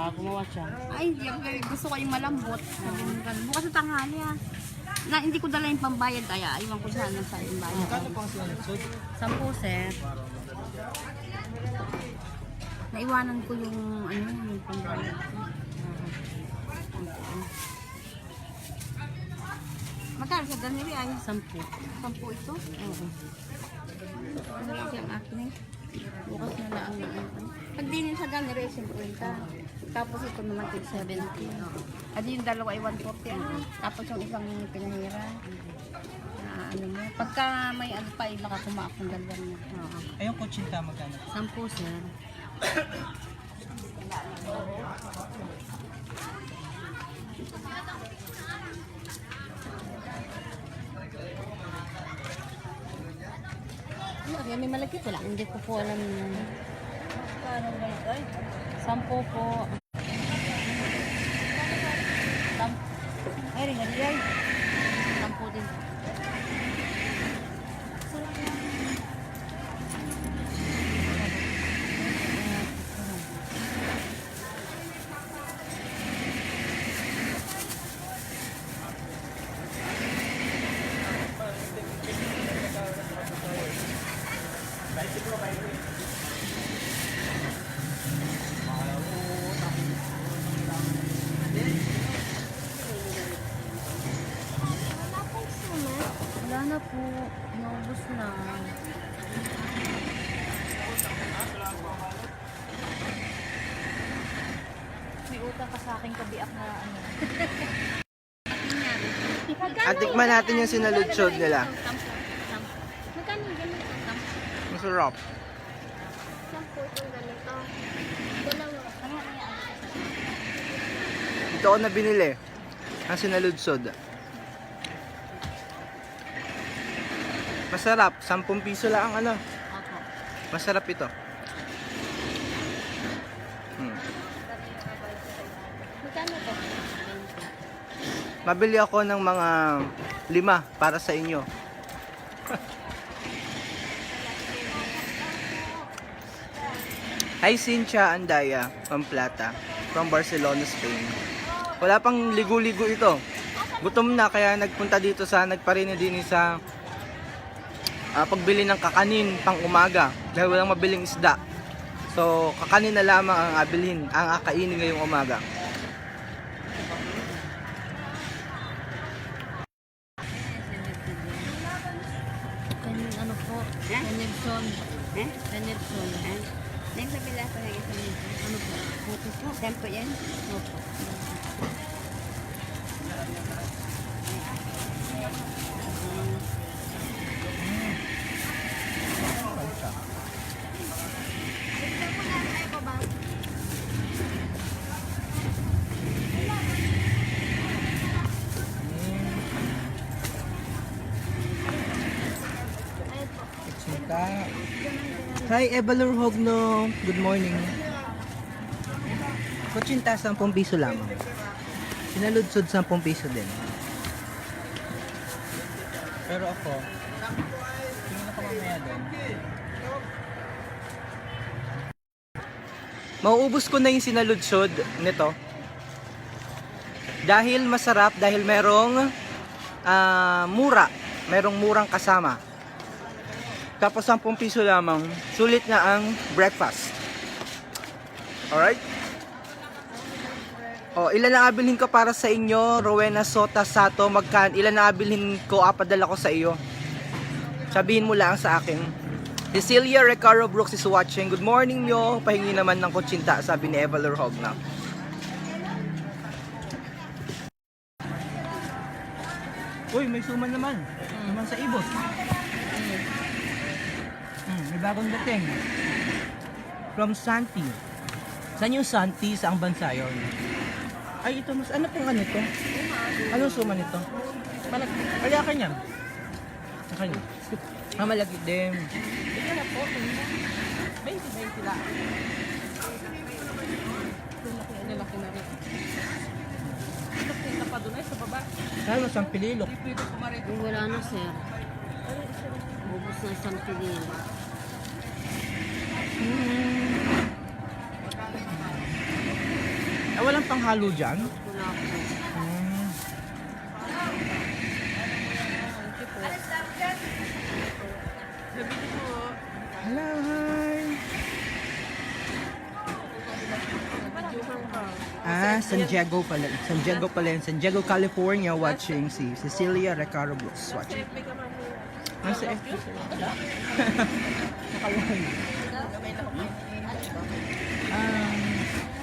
Baka gumawa siya. Ay, hindi ako. Gusto ko yung malambot. Sabi mo ganun. Bukas sa tanghali ah. Na, hindi ko dala yung pambayad kaya iwan ko sana sa yung bayad. Magkano pang sinusod? Sampu, sir. Naiwanan ko yung ano, yung pambayad ko. Magkano sa ganili ay? Sampu. Sampu ito? Oo. Ano lang yung akin eh. Bukas na lang ang ano. Pag dinin sa ganili, 50. Tapos ito naman tig 70. At yung dalawa ay 140. ano. Tapos yung isang pinahira. Na ano mo. Pagka may ano pa, iba ka kumaak ng dalawa niya. Oo. Ay, yung kutsinta magkano? Sampu, sir. Ano, kaya may malagkit wala. Hindi ko po alam yun. Sampu po. Ay, rin, rin, rin. Sampu din. Wala na po. Naubos na. May utang ka kabiak na ano. At tikman natin yung sinalutsod nila. Magkano yung ganito? Masarap. Sampo itong ganito. Dalawa. Kaya kaya Ito ako na binili. Ang sinalutsod. Masarap. 10 piso lang ang ano. Masarap ito. Hmm. Magkano to? Mabili ako ng mga lima para sa inyo. Hi Cynthia Andaya, Pamplata, from Barcelona, Spain. Wala pang ligo-ligo ito. Gutom na kaya nagpunta dito sa nagparini din sa ah, pagbili ng kakanin pang umaga dahil walang mabiling isda. So, kakanin na lamang ang abilhin, ang akainin ngayong umaga. Kanin ano po? Enerson. Eh? Enerson. Eh? Next sa pila ko ng isang. Ano po? Opo po. Tempo yan? Opo. Kutsinta. Hi, Ebalur Hogno. Good morning. Kutsinta, 10 piso lamang. Sinaludsod 10 piso din. Pero ako, tingin ako mamaya doon. Mauubos ko na yung sinaludsod nito. Dahil masarap, dahil merong ah, mura. Merong murang kasama. Tapos 10 piso lamang, sulit na ang breakfast. Alright? O, ilan na abilhin ko para sa inyo, Rowena Sota Sato, magkan, ilan na abilhin ko, apadala ko sa iyo. Sabihin mo lang sa akin. Cecilia Recaro Brooks is watching. Good morning nyo. Pahingi naman ng kutsinta, sabi ni Eva Lurhogna. Uy, may suman naman. Naman sa ibos. Bagong dating. From Santi. Saan yung Santi? Saang bansa yun? Ay, ito mas... Ano pong ano ito? Anong suman ito? Malag... Kaya ka niyan. Kanya. Ah, malagit din. Ito na po, 20-20 lang. Lalaki, lalaki na rin. Ito na pa doon ay sa baba. Saan mas ang pililok? Wala na, sir. Ubus na isang pilin. walang panghalo dyan? Wala po. Po, Hello, hi. Ah, San Diego pala. San Diego pala yun. San Diego, California watching si Cecilia Recaro Books watching. Nasa FB sila.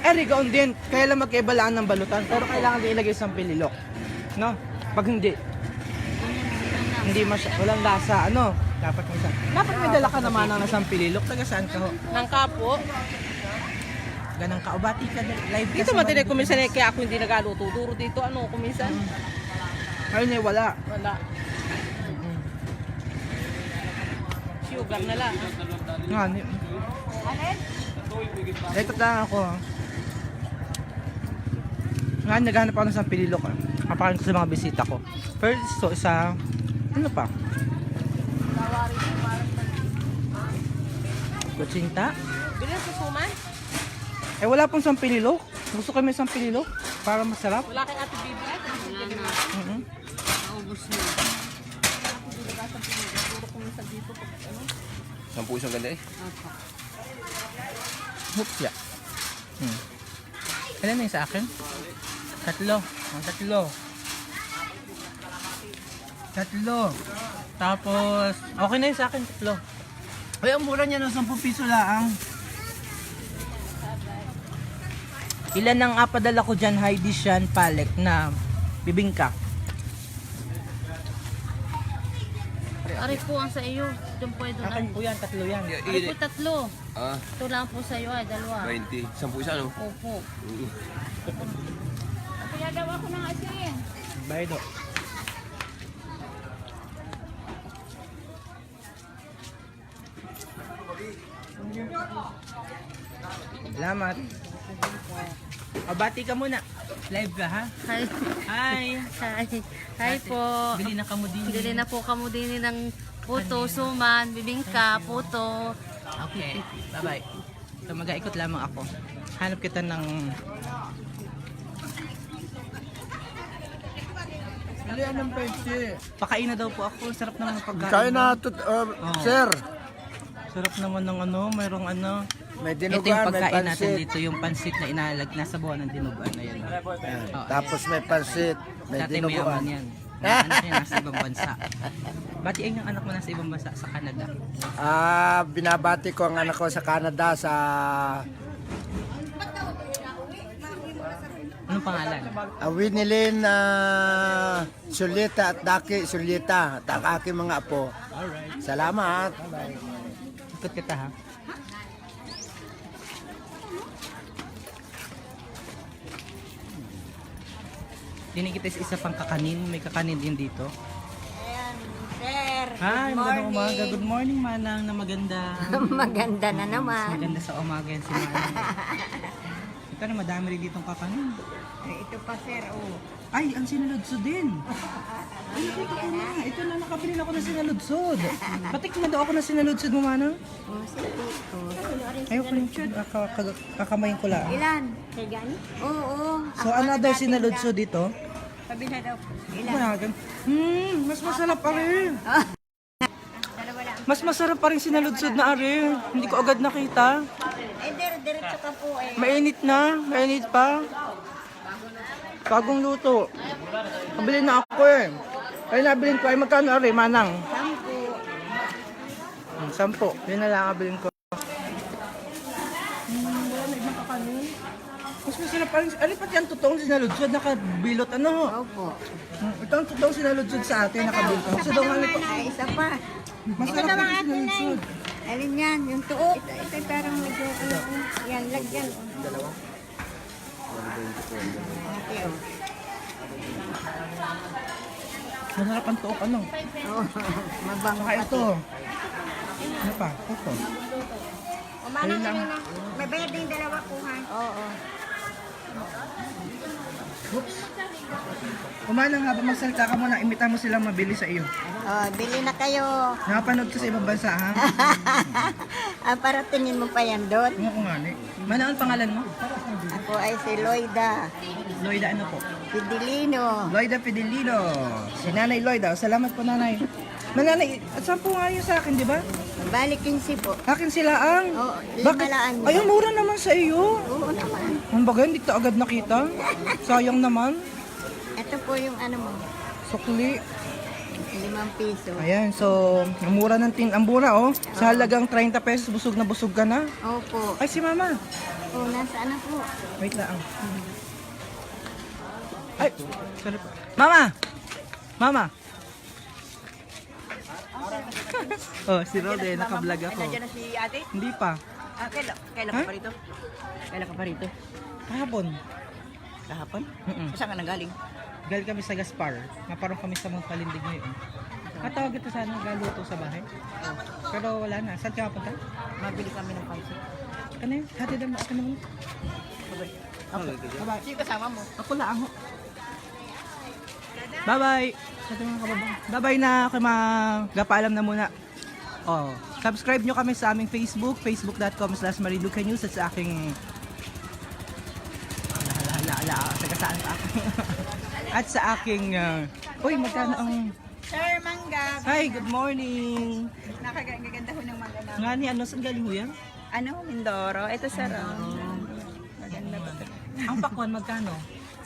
Eh, rigaon din. Kaya lang magkaibalaan ng balutan. Pero kailangan din ilagay sa pililok. No? Pag hindi, hindi masya, walang lasa. Ano? Dapat may sa Dapat may dala ka naman ng nasang pililok. Taga saan ka ho? Nang kapo. Ganang ka. O bati ka din. Live ka Dito sa matinig mga- kuminsan eh, kaya ako hindi nagaluto. Duro dito, ano, kuminsan. Ayun eh, wala. Wala. Sugar na lang. Nga, ni... Ito lang ako. Nga, naghanap ako ng isang pililok. Ah. Kapakain ko sa mga bisita ko. First, so, isa... Ano pa? Kutsinta? Bilhin sa suman. Eh, wala pong isang pililok. Gusto ko may isang pililok para masarap. Wala kay ate Bibi. Wala na. Mhm. Naubos na. Ano. Sampu isang ganda eh. Opo. Hupya. Hmm. Ilan na yung sa akin? Tatlo. Ang tatlo. Tatlo. Tapos, okay na yung sa akin, tatlo. Ay, ang mura niya ng 10 piso lang. Ilan ang apadala ko dyan, Heidi Shan Palek na bibingka? Aray po ang sa iyo. Doon po doon. Akin po yan, tatlo yan. Aray po tatlo. Ah, Ito lang po sa iyo ay dalawa. 20. Sampu isa no? Opo. Baydo. Salamat. O, bati ka muna. Live ka, ha? Hi. Hi! Hi. Hi po. Bili na ka mo din. Bili na po kamo din ng puto, suman, bibingka, puto. Okay. Bye-bye. So, mag-aikot lamang ako. Hanap kita ng... Alian ng peche. Pakain na daw po ako. Sarap naman ng pagkain. Kain na, tut, uh, sir. Sarap naman ng ano. Mayroong ano. May Ito yung dinuguan, may pagkain natin pansit. dito. Yung pansit na inalag. Nasa buwan ng dinuguan na yan. Yan. Oo. Tapos may pansit, may Dati may dinuguan. aman yan. Na anak niya nasa ibang bansa. Bati ay yung anak mo nasa ibang bansa sa Canada. Ah, binabati ko ang anak ko sa Canada sa pangalan? uh, Winilin uh, Sulita at Daki Sulita at ang aking mga apo. Alright. Salamat. Ikot kita ha. Tinig kita sa isa pang kakanin. May kakanin din dito. Sir, Hi, magandang umaga. Good morning, Manang, na maganda. Maganda na naman. Maganda sa umaga yan si Manang. Ito na, madami rin ditong kakanin. Ito pa sir, oh. Ay, ang sinaludso din. Ay, nakita ko na. Ito na, nakabili na ako ng sinaludsod. Patikman daw ako ng sinaludsod mo, Manang. Oh, sige. Oh. Ayoko yung kaka- kaka- kakamayin ko lang. Ilan? Sir Gani? Oo, oo. So, another sinaludsod dito. Sabi na daw. Managan. Hmm, mas masarap pa rin. Mas masarap pa rin sinaludsod na ari. Hindi ko agad nakita. Eh, dire, diretso ka po eh. Mainit na. Mainit pa. Bagong luto. Pabili na ako eh. Ay nabilin ko ay magkano ari, manang? Sampo. Hmm, sampo. Yun na lang abilin ko. Hmm, wala na ibang kakanin. Mas masarap pa rin. Ano pati ang totoong sinaludsod? Nakabilot ano? Opo. Hmm, Ito ang totoong sinaludsod sa atin. Nakabilot. Sa daw nga nito. Ay, isa pa. Masarap pa rin sinaludsod. Alin yan? Yung tuo? Ito, ito parang medyo, ano, yan, lagyan. Dalawa? Okay, oh. Masarap ang tuok ano. Oh, mabango Saka ito. Ano pa? Ito. Umana ka na. May bayad din dalawa ko, ha? Oo. Umana nga ba magsalita ka muna, imita mo silang mabili sa iyo. Oh, bili na kayo. Nakapanood ka sa ibang bansa ha? ah, para tingin mo pa yan doon. Oo nga ni. Mana ang pangalan mo? Po ay si Loida Loida ano po? Pidilino. Loida Fidelino. Si Nanay Loida. Salamat po, Nanay. Nanay, at saan po nga yun sa akin, di ba? Balik 15 po. Akin sila ang... Oo, limalaan. Ay, ang mura naman sa iyo. Oo naman. Ang bagay, hindi kita agad nakita. Sayang naman. Ito po yung ano mo, Sukli. limang piso. Ayan, so, ang mura ng tin... Ang mura, oh. Sa halagang 30 pesos, busog na busog ka na. Opo. Ay, si Mama. O, nasa ano po? Wait lang. Ay, sorry po. Mama! Mama! oh, si Rode, nakablog ako. Nandiyan na si ate? Hindi pa. Ah, kailan, kailan Ha? ka pa rito? Kailan ka pa rito? Kahapon. Kahapon? Mm-mm. Saan ka nanggaling? Galing kami sa Gaspar. Naparong kami sa Mount Palindig ngayon. Katawag ito sana galuto sa bahay. Pero wala na. Saan ka punta? Mabili kami ng pansit. Ano yun? Hati din mo. Ako naman. Bye-bye. Sino kasama mo? Ako lang ako. Bye-bye. Bye-bye na. Kay mga gapaalam na muna. Oh, subscribe nyo kami sa aming Facebook, facebook.com slash mariluca news at sa aking ala, ala, ala, taga saan pa ako. at sa aking uh, uy, magkano ang Sir Mangga, Hi, good morning. nakaganda ho ng mga na. Nga ni ano, saan galing ho yan? Ano, Mindoro? Ito sa Maganda ba? Ang pakwan, magkano?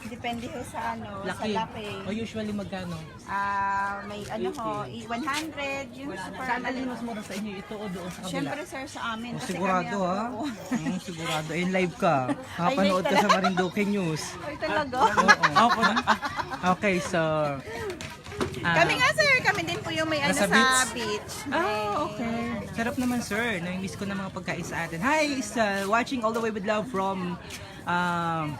Depende ho sa ano, Laki. sa laki. O usually magkano? Ah, may ano ho, i- 100, yung super. Saan alin mas mura sa inyo? Ito o doon sa kabila? Siyempre sir sa amin. Oh, kasi sigurado kami ha? ang- Oo. Mm, sigurado. In live ka. Nakapanood ka sa Marinduque News. Ay, talaga. Oo. Okay, so... ah, Kami nga sir, kami din po yung may ano Nasa sa beach? beach. Ah, okay. Sarap naman, sir. Nami-miss ko na mga pagkain sa atin. Hi, is uh, watching all the way with love from... Um,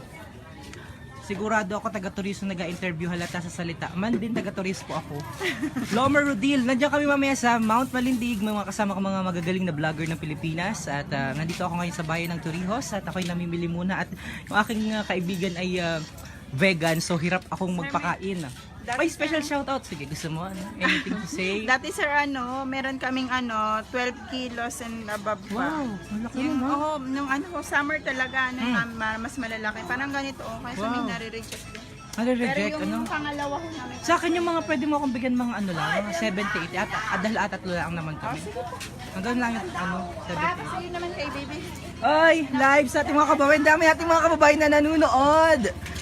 sigurado ako taga-turismo nag-interview halata sa salita. Man din taga-turismo ako. Lomer Rodil, nandiyan kami mamaya sa Mount Malindig, may mga kasama ko mga magagaling na vlogger ng Pilipinas at uh, nandito ako ngayon sa bayan ng Torrijos at ako'y namimili muna at yung aking uh, kaibigan ay uh, vegan so hirap akong magpakain. Ay, special shoutout. Sige, gusto mo? Ano? Anything to say? Dati sir ano, meron kaming ano, 12 kilos and above pa. Wow, malaki Yung, yun, ha? oh, nung ano, summer talaga, ano, Mm. na- ma- mas malalaki. Parang ganito, oh, kasi Wow. may nare-reject din. Pero Nare-reject, yung ano? pangalawa ko namin, Sa akin yung mga pwede mo akong bigyan mga ano lang, mga 70, 80, at adal at tatlo lang naman kami. Hanggang lang yung ano, 70. Tapos sa'yo naman kay baby. Ay, live sa ating mga kababayan. Dami ating mga kababayan na nanonood.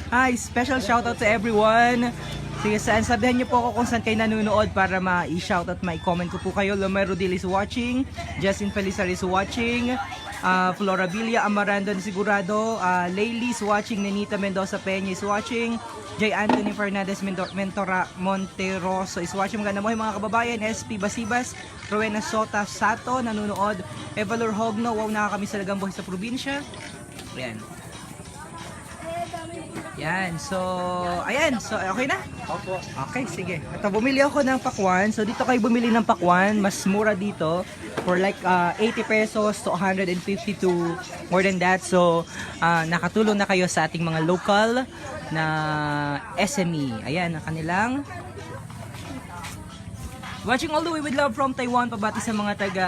Hi, special shoutout to everyone. Sige, saan sabihan niyo po ako kung saan kayo nanonood para ma-shoutout, ma-comment ko po kayo. Lomero Dil is watching. Justin Felizar is watching. Uh, Flora Villa, Amarando Sigurado. Uh, Laylee is watching. Nenita Mendoza Peña is watching. J. Anthony Fernandez Mentora Monteroso is watching. Maganda mo mga kababayan. SP Basibas. Rowena Sota Sato nanonood. Evalor Hogno. Wow, nakakami sa Lagamboy sa probinsya. Ayan. Yan. So, ayan. So, okay na? Opo. Okay, sige. Ito, bumili ako ng pakwan. So, dito kayo bumili ng pakwan. Mas mura dito. For like uh, 80 pesos to 150 to more than that. So, uh, nakatulong na kayo sa ating mga local na SME. Ayan, ang kanilang Watching all the way with love from Taiwan, pabati sa mga taga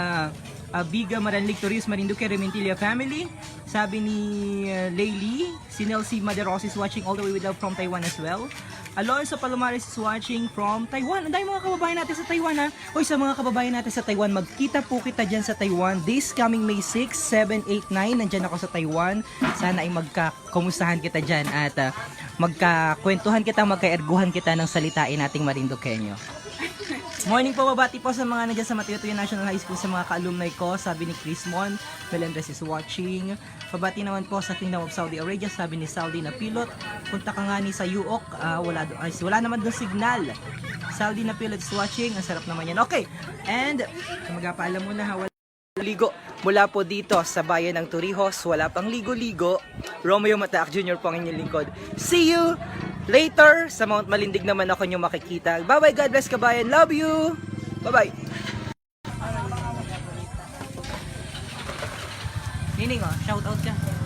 uh, Biga, Maranlig, Torres, Marinduque, Rementilia family. Sabi ni uh, Laylee, si Nelsie Maderos is watching all the way with love from Taiwan as well. Alonso Palomares is watching from Taiwan. Ang dami mga kababayan natin sa Taiwan ha. Hoy sa mga kababayan natin sa Taiwan, magkita po kita dyan sa Taiwan. This coming May 6, 7, 8, 9, nandyan ako sa Taiwan. Sana ay magka-kumustahan kita dyan at uh, magka-kwentuhan kita, magka-erguhan kita ng salitain nating Marinduqueño. Morning po, babati po sa mga nandiyan sa Mateo Tuyo National High School sa mga ka-alumni ko. Sabi ni Chris Mon, Melendres is watching. Babati naman po sa Kingdom of Saudi Arabia. Sabi ni Saudi na pilot. Punta ka nga ni sa UOC. ah, wala, do- ay, wala naman doon signal. Saudi na pilot is watching. Ang sarap naman yan. Okay. And, magpapaalam muna ha. Wala Ligo mula po dito sa bayan ng Torrijos. Wala pang ligo-ligo. Romeo Mataak Jr. po ang inyong lingkod. See you later. Sa Mount Malindig naman ako nyo makikita. Bye-bye. God bless kabayan. Love you. Bye-bye. Nining oh, shout out ka.